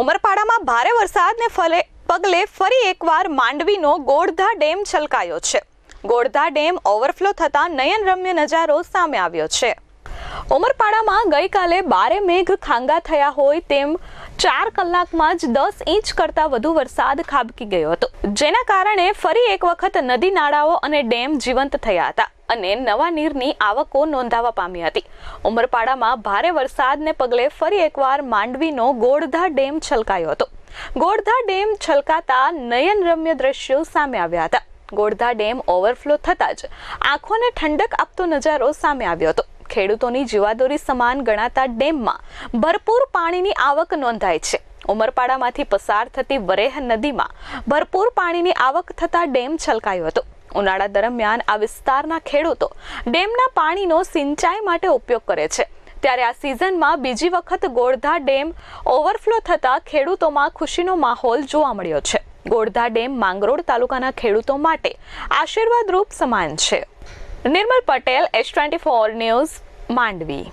ઉમરપાડામાં ભારે વરસાદને ફલે પગલે ફરી એકવાર માંડવીનો ગોળધા ડેમ છલકાયો છે. ગોળધા ડેમ ઓવરફ્લો થતાં નયનરમ્ય નજારો સામે આવ્યો છે. ઉમરપાડામાં ગઈકાલે બારે મેઘ ખાંગા થયા હોય તેમ ચાર કલાકમાં જ દસ ઇંચ કરતાં વધુ વરસાદ ખાબકી ગયો હતો. જેના કારણે ફરી એક વખત નદી નાળાઓ અને ડેમ જીવંત થયા હતા. અને નવા નીરની આવકો નોંધાવા પામી હતી. ઉમરપાડામાં ભારે વરસાદને પગલે ફરી એકવાર માંડવીનો ગોળધા ડેમ છલકાયો હતો. ગોળધા ડેમ છલકાતા નયનરમ્ય દ્રશ્યો સામે આવ્યા હતા. ગોળધા ડેમ ઓવરફ્લો થતાં જ આંખોને ઠંડક આપતો નજારો સામે આવ્યો હતો. ખેડૂતોની જીવાદોરી સમાન ગણાતા ડેમમાં ભરપૂર પાણીની આવક નોંધાય છે. ઉમરપાડામાંથી પસાર થતી વરેહ નદીમાં ભરપૂર પાણીની આવક થતા ડેમ છલકાયો હતો. ઉનાળા દરમિયાન આ વિસ્તારના ખેડૂતો ડેમના પાણીનો સિંચાઈ માટે ઉપયોગ કરે છે. ત્યારે આ સિઝનમાં બીજી વખત ગોળધા ડેમ ઓવરફ્લો થતાં ખેડૂતોમાં ખુશીનો માહોલ જોવા મળ્યો છે. ગોળધા ડેમ માંગરોળ તાલુકાના ખેડૂતો માટે આશીર્વાદરૂપ સમાન છે. Nirmal Patel H twenty four news, Mandvi.